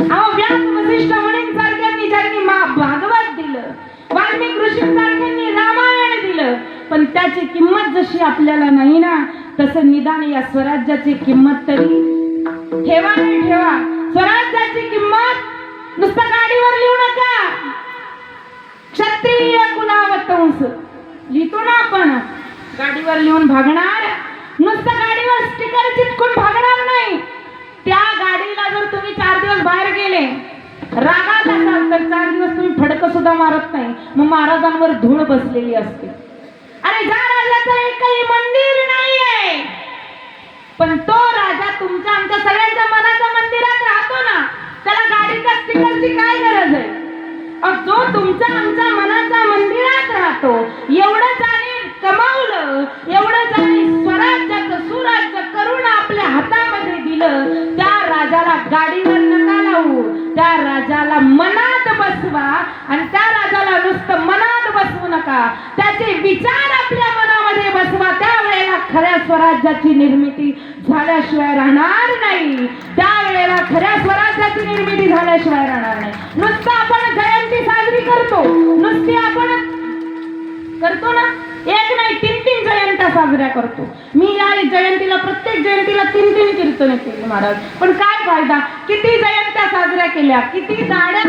अहो व्यास वसिष्ठ सारख्यांनी ज्यांनी भागवत दिलं वाल्मिक ऋषी सारख्यांनी रामायण दिलं पण त्याची किंमत जशी आपल्याला नाही ना तसं निदान या स्वराज्याची किंमत तरी. ठेवा नाही ठेवा स्वराज्याची किंमत नुसतं गाडीवर लिहू नका. क्षत्रिय कुलावतंस लिहितो ना आपण. गाडीवर लिहून भागणार नुसतं गाडीवर स्टिकरची चिटकून भागणार नाही त्या गाडीला जर तुम्ही चार दिवस बाहेर गेले रागात असाल तर चार दिवस तुम्ही फडकं सुद्धा मारत नाही. मग महाराजांवर धूळ बसलेली असते. अरे ज्या राजाचं एकही मंदिर नाहीये पण तो राजा तुमच्या आमच्या सगळ्यांच्या मनाच्या मंदिरात राहतो ना त्याला गाडीच्या स्टिकरची काय गरज आहे? जो तुमचा आमच्या मनाचा मंदिरात राहतो एवढं त्याने कमावलं एवढं त्याला गाडीवर नका लावू. त्या राजाला मनात बसवा आणि त्या राजाला नुसतं मनात बसवू नका. त्याचे विचार आपल्या मनामध्ये बसवा. त्यावेळेला खऱ्या स्वराज्याची निर्मिती झाल्याशिवाय राहणार नाही. त्यावेळेला खऱ्या स्वराज्याची निर्मिती झाल्याशिवाय राहणार नाही. नुसतं आपण जयंती साजरी करतो. नुसती आपण करतो ना? एक नाही तीन तीन जयंत्या साजऱ्या करतो. मी या जयंतीला प्रत्येक जयंतीला तीन तीन कीर्तन केली महाराज. पण काय फायदा? किती जयंत्या साजऱ्या केल्या? किती दाड्या